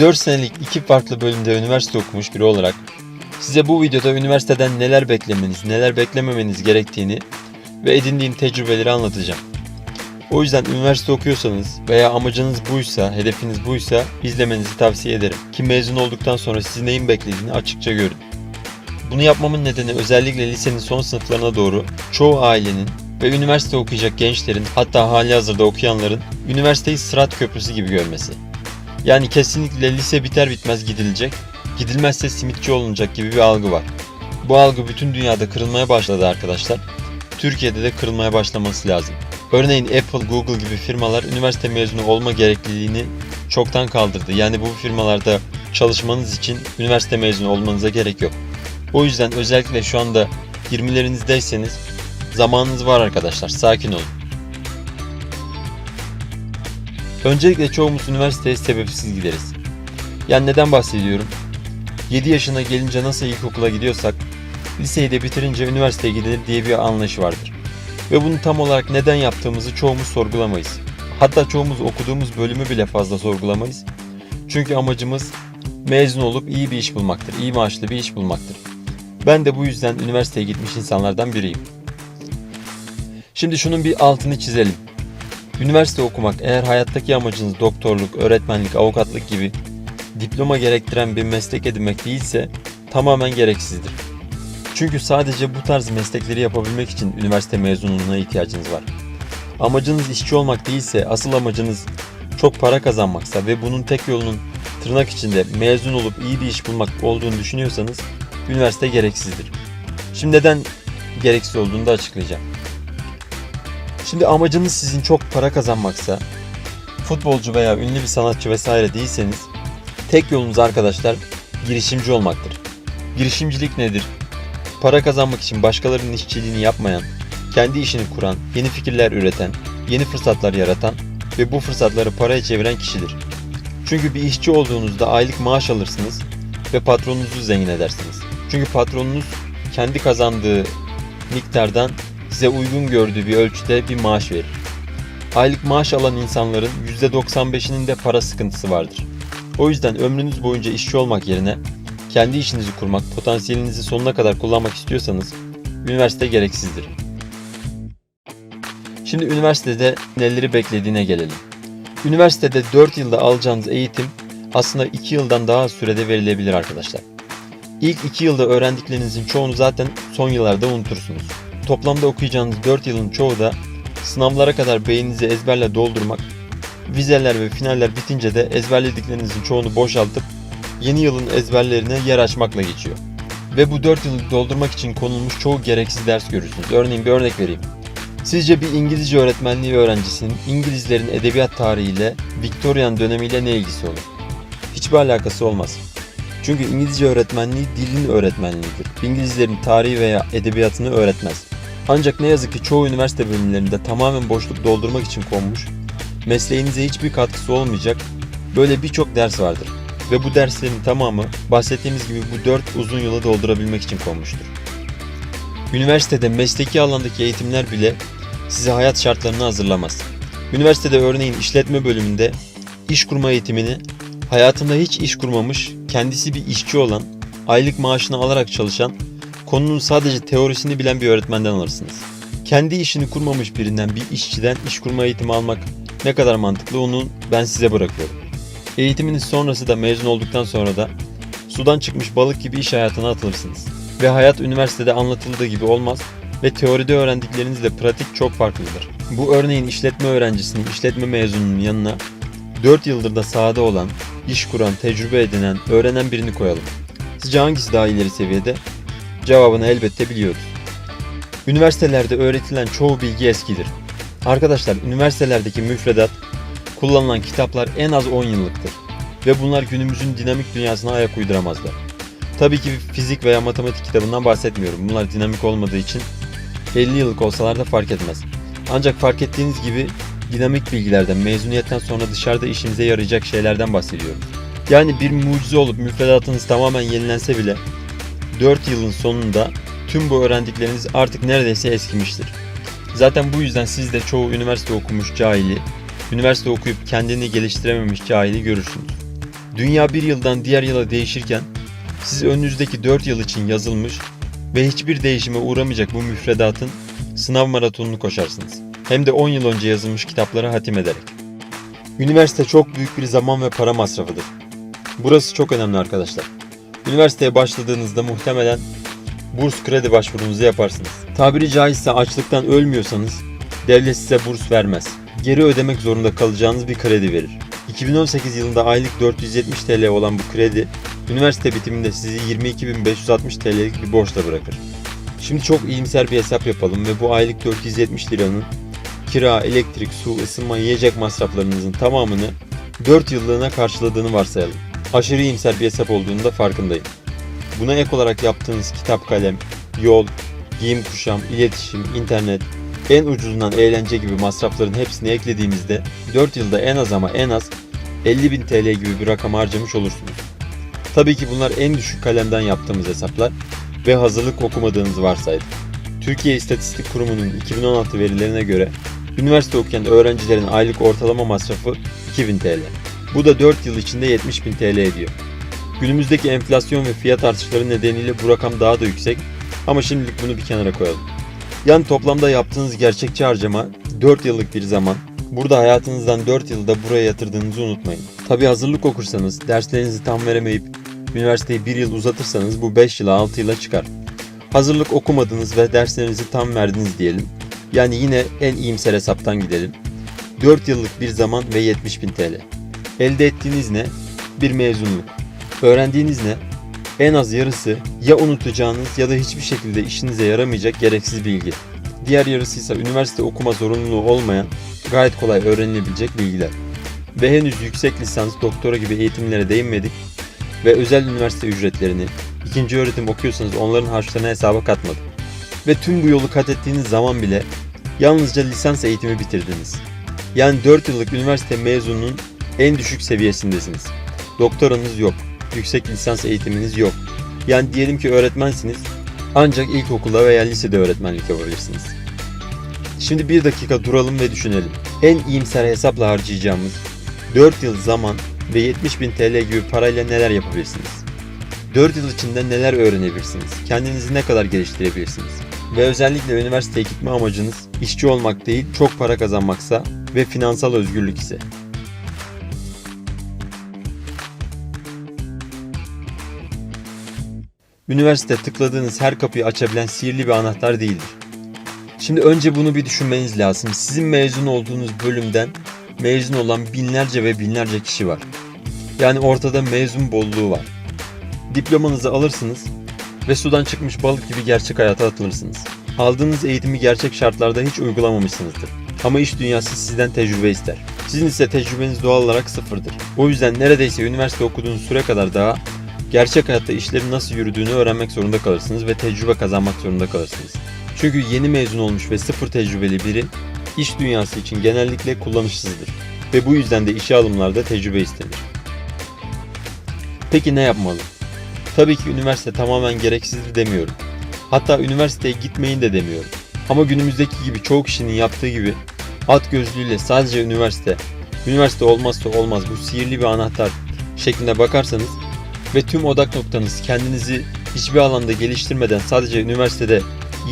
4 senelik iki farklı bölümde üniversite okumuş biri olarak size bu videoda üniversiteden neler beklemeniz, neler beklememeniz gerektiğini ve edindiğim tecrübeleri anlatacağım. O yüzden üniversite okuyorsanız veya amacınız buysa, hedefiniz buysa izlemenizi tavsiye ederim. Ki mezun olduktan sonra sizi neyin beklediğini açıkça görün. Bunu yapmamın nedeni özellikle lisenin son sınıflarına doğru çoğu ailenin ve üniversite okuyacak gençlerin hatta hali hazırda okuyanların üniversiteyi sırat köprüsü gibi görmesi. Yani kesinlikle lise biter bitmez gidilecek, gidilmezse simitçi olunacak gibi bir algı var. Bu algı bütün dünyada kırılmaya başladı arkadaşlar. Türkiye'de de kırılmaya başlaması lazım. Örneğin Apple, Google gibi firmalar üniversite mezunu olma gerekliliğini çoktan kaldırdı. Yani bu firmalarda çalışmanız için üniversite mezunu olmanıza gerek yok. O yüzden özellikle şu anda 20'lerinizdeyseniz zamanınız var arkadaşlar. Sakin olun. Öncelikle çoğumuz üniversiteye sebepsiz gideriz. Yani neden bahsediyorum? 7 yaşına gelince nasıl ilkokula gidiyorsak, liseyi de bitirince üniversiteye gidilir diye bir anlayış vardır. Ve bunu tam olarak neden yaptığımızı çoğumuz sorgulamayız. Hatta çoğumuz okuduğumuz bölümü bile fazla sorgulamayız. Çünkü amacımız mezun olup iyi bir iş bulmaktır, iyi maaşlı bir iş bulmaktır. Ben de bu yüzden üniversiteye gitmiş insanlardan biriyim. Şimdi şunun bir altını çizelim. Üniversite okumak eğer hayattaki amacınız doktorluk, öğretmenlik, avukatlık gibi diploma gerektiren bir meslek edinmek değilse tamamen gereksizdir. Çünkü sadece bu tarz meslekleri yapabilmek için üniversite mezunluğuna ihtiyacınız var. Amacınız işçi olmak değilse asıl amacınız çok para kazanmaksa ve bunun tek yolunun tırnak içinde mezun olup iyi bir iş bulmak olduğunu düşünüyorsanız üniversite gereksizdir. Şimdi neden gereksiz olduğunu da açıklayacağım. Şimdi amacınız sizin çok para kazanmaksa, futbolcu veya ünlü bir sanatçı vesaire değilseniz tek yolunuz arkadaşlar girişimci olmaktır. Girişimcilik nedir? Para kazanmak için başkalarının işçiliğini yapmayan, kendi işini kuran, yeni fikirler üreten, yeni fırsatlar yaratan ve bu fırsatları paraya çeviren kişidir. Çünkü bir işçi olduğunuzda aylık maaş alırsınız ve patronunuzu zengin edersiniz. Çünkü patronunuz kendi kazandığı miktardan size uygun gördüğü bir ölçüde bir maaş verir. Aylık maaş alan insanların %95'inin de para sıkıntısı vardır. O yüzden ömrünüz boyunca işçi olmak yerine kendi işinizi kurmak, potansiyelinizi sonuna kadar kullanmak istiyorsanız üniversite gereksizdir. Şimdi üniversitede neleri beklediğine gelelim. Üniversitede 4 yılda alacağınız eğitim aslında 2 yıldan daha az sürede verilebilir arkadaşlar. İlk 2 yılda öğrendiklerinizin çoğunu zaten son yıllarda unutursunuz. Toplamda okuyacağınız 4 yılın çoğu da sınavlara kadar beyninizi ezberle doldurmak, vizeler ve finaller bitince de ezberlediklerinizin çoğunu boşaltıp yeni yılın ezberlerine yer açmakla geçiyor. Ve bu 4 yılı doldurmak için konulmuş çoğu gereksiz ders görürsünüz. Örneğin bir örnek vereyim. Sizce bir İngilizce öğretmenliği öğrencisinin İngilizlerin edebiyat tarihiyle Victorian dönemiyle ne ilgisi olur? Hiçbir alakası olmaz. Çünkü İngilizce öğretmenliği dilin öğretmenliğidir. İngilizlerin tarihi veya edebiyatını öğretmez. Ancak ne yazık ki çoğu üniversite bölümlerinde tamamen boşluk doldurmak için konmuş, mesleğinize hiçbir katkısı olmayacak böyle birçok ders vardır. Ve bu derslerin tamamı bahsettiğimiz gibi bu 4 uzun yılı doldurabilmek için konmuştur. Üniversitede mesleki alandaki eğitimler bile sizi hayat şartlarına hazırlamaz. Üniversitede örneğin işletme bölümünde iş kurma eğitimini hayatında hiç iş kurmamış, kendisi bir işçi olan, aylık maaşını alarak çalışan, konunun sadece teorisini bilen bir öğretmenden alırsınız. Kendi işini kurmamış birinden bir işçiden iş kurma eğitimi almak ne kadar mantıklı onu ben size bırakıyorum. Eğitiminiz sonrası da mezun olduktan sonra da sudan çıkmış balık gibi iş hayatına atılırsınız. Ve hayat üniversitede anlatıldığı gibi olmaz ve teoride öğrendiklerinizle pratik çok farklıdır. Bu örneğin işletme öğrencisinin, işletme mezununun yanına 4 yıldır da sahada olan, iş kuran, tecrübe edinen, öğrenen birini koyalım. Sizce hangisi daha ileri seviyede? Cevabını elbette biliyoruz. Üniversitelerde öğretilen çoğu bilgi eskidir. Arkadaşlar üniversitelerdeki müfredat, kullanılan kitaplar en az 10 yıllıktır. Ve bunlar günümüzün dinamik dünyasına ayak uyduramazlar. Tabii ki fizik veya matematik kitabından bahsetmiyorum. Bunlar dinamik olmadığı için 50 yıllık olsalar da fark etmez. Ancak fark ettiğiniz gibi dinamik bilgilerden, mezuniyetten sonra dışarıda işimize yarayacak şeylerden bahsediyorum. Yani bir mucize olup müfredatınız tamamen yenilense bile 4 yılın sonunda tüm bu öğrendikleriniz artık neredeyse eskimiştir. Zaten bu yüzden siz de çoğu üniversite okumuş cahili, üniversite okuyup kendini geliştirememiş cahili görürsünüz. Dünya bir yıldan diğer yıla değişirken siz önünüzdeki 4 yıl için yazılmış ve hiçbir değişime uğramayacak bu müfredatın sınav maratonunu koşarsınız. Hem de 10 yıl önce yazılmış kitapları hatim ederek. Üniversite çok büyük bir zaman ve para masrafıdır. Burası çok önemli arkadaşlar. Üniversiteye başladığınızda muhtemelen burs kredi başvurunuzu yaparsınız. Tabiri caizse açlıktan ölmüyorsanız devlet size burs vermez. Geri ödemek zorunda kalacağınız bir kredi verir. 2018 yılında aylık 470 TL olan bu kredi üniversite bitiminde sizi 22.560 TL'lik bir borçla bırakır. Şimdi çok iyimser bir hesap yapalım ve bu aylık 470 liranın kira, elektrik, su, ısınma, yiyecek masraflarınızın tamamını 4 yıllığına karşıladığını varsayalım. Aşırı iyimser bir hesap olduğunu da farkındayım. Buna ek olarak yaptığınız kitap kalem, yol, giyim kuşam, iletişim, internet, en ucuzundan eğlence gibi masrafların hepsini eklediğimizde 4 yılda en az ama en az 50.000 TL gibi bir rakam harcamış olursunuz. Tabii ki bunlar en düşük kalemden yaptığımız hesaplar ve hazırlık okumadığınız varsaydı. Türkiye İstatistik Kurumu'nun 2016 verilerine göre üniversite okuyan öğrencilerin aylık ortalama masrafı 2000 TL. Bu da 4 yıl içinde 70.000 TL ediyor. Günümüzdeki enflasyon ve fiyat artışları nedeniyle bu rakam daha da yüksek ama şimdilik bunu bir kenara koyalım. Yani toplamda yaptığınız gerçekçi harcama 4 yıllık bir zaman. Burada hayatınızdan 4 yılda buraya yatırdığınızı unutmayın. Tabi hazırlık okursanız, derslerinizi tam veremeyip üniversiteyi 1 yıl uzatırsanız bu 5 yıla 6 yıla çıkar. Hazırlık okumadınız ve derslerinizi tam verdiniz diyelim. Yani yine en iyimser hesaptan gidelim. 4 yıllık bir zaman ve 70.000 TL. Elde ettiğiniz ne? Bir mezunluk. Öğrendiğiniz ne? En az yarısı ya unutacağınız ya da hiçbir şekilde işinize yaramayacak gereksiz bilgi. Diğer yarısı ise üniversite okuma zorunluluğu olmayan, gayet kolay öğrenilebilecek bilgiler. Ve henüz yüksek lisans, doktora gibi eğitimlere değinmedik ve özel üniversite ücretlerini, ikinci öğretim okuyorsanız onların harçlarını hesaba katmadık. Ve tüm bu yolu kat ettiğiniz zaman bile yalnızca lisans eğitimi bitirdiniz. Yani 4 yıllık üniversite mezununun en düşük seviyesindesiniz. Doktoranız yok, yüksek lisans eğitiminiz yok. Yani diyelim ki öğretmensiniz ancak ilkokulda veya lisede öğretmenlik yapabilirsiniz. Şimdi bir dakika duralım ve düşünelim. En iyimser hesapla harcayacağımız 4 yıl zaman ve 70 bin TL gibi parayla neler yapabilirsiniz? 4 yıl içinde neler öğrenebilirsiniz? Kendinizi ne kadar geliştirebilirsiniz? Ve özellikle üniversiteye gitme amacınız işçi olmak değil, çok para kazanmaksa ve finansal özgürlük ise. Üniversite tıkladığınız her kapıyı açabilen sihirli bir anahtar değildir. Şimdi önce bunu bir düşünmeniz lazım. Sizin mezun olduğunuz bölümden mezun olan binlerce ve binlerce kişi var. Yani ortada mezun bolluğu var. Diplomanızı alırsınız ve sudan çıkmış balık gibi gerçek hayata atılırsınız. Aldığınız eğitimi gerçek şartlarda hiç uygulamamışsınızdır. Ama iş dünyası sizden tecrübe ister. Sizin ise tecrübeniz doğal olarak sıfırdır. O yüzden neredeyse üniversite okuduğunuz süre kadar daha gerçek hayatta işlerin nasıl yürüdüğünü öğrenmek zorunda kalırsınız ve tecrübe kazanmak zorunda kalırsınız. Çünkü yeni mezun olmuş ve sıfır tecrübeli biri iş dünyası için genellikle kullanışsızdır ve bu yüzden de işe alımlarda tecrübe istenir. Peki ne yapmalı? Tabii ki üniversite tamamen gereksizdir demiyorum. Hatta üniversiteye gitmeyin de demiyorum. Ama günümüzdeki gibi çoğu kişinin yaptığı gibi at gözlüğüyle sadece üniversite, üniversite olmazsa olmaz bu sihirli bir anahtar şeklinde bakarsanız ve tüm odak noktanız kendinizi hiçbir alanda geliştirmeden sadece üniversitede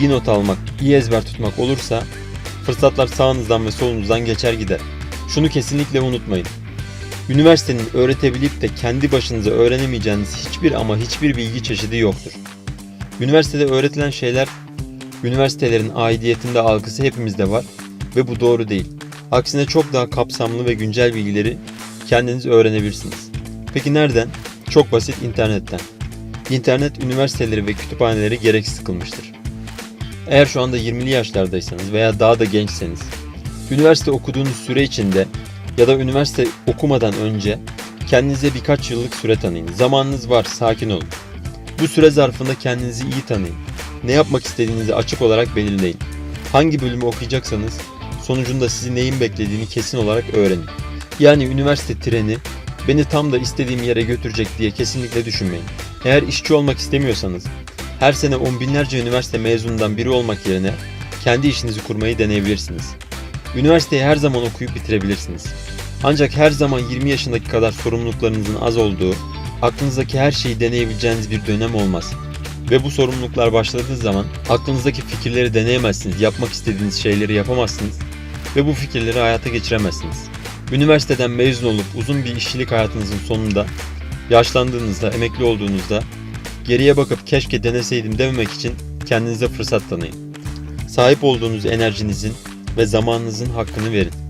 iyi not almak, iyi ezber tutmak olursa fırsatlar sağınızdan ve solunuzdan geçer gider. Şunu kesinlikle unutmayın. Üniversitenin öğretebilip de kendi başınıza öğrenemeyeceğiniz hiçbir ama hiçbir bilgi çeşidi yoktur. Üniversitede öğretilen şeyler üniversitelerin aidiyetinde algısı hepimizde var ve bu doğru değil. Aksine çok daha kapsamlı ve güncel bilgileri kendiniz öğrenebilirsiniz. Peki nereden? Çok basit internetten. İnternet üniversiteleri ve kütüphaneleri gereksiz kılmıştır. Eğer şu anda 20'li yaşlardaysanız veya daha da gençseniz, üniversite okuduğunuz süre içinde ya da üniversite okumadan önce kendinize birkaç yıllık süre tanıyın. Zamanınız var, sakin olun. Bu süre zarfında kendinizi iyi tanıyın. Ne yapmak istediğinizi açık olarak belirleyin. Hangi bölümü okuyacaksanız sonucunda sizi neyin beklediğini kesin olarak öğrenin. Yani üniversite treni beni tam da istediğim yere götürecek diye kesinlikle düşünmeyin. Eğer işçi olmak istemiyorsanız her sene on binlerce üniversite mezunundan biri olmak yerine kendi işinizi kurmayı deneyebilirsiniz. Üniversiteyi her zaman okuyup bitirebilirsiniz. Ancak her zaman 20 yaşındaki kadar sorumluluklarınızın az olduğu, aklınızdaki her şeyi deneyebileceğiniz bir dönem olmaz. Ve bu sorumluluklar başladığı zaman aklınızdaki fikirleri deneyemezsiniz, yapmak istediğiniz şeyleri yapamazsınız ve bu fikirleri hayata geçiremezsiniz. Üniversiteden mezun olup uzun bir işçilik hayatınızın sonunda, yaşlandığınızda, emekli olduğunuzda geriye bakıp keşke deneseydim dememek için kendinize fırsat tanıyın. Sahip olduğunuz enerjinizin ve zamanınızın hakkını verin.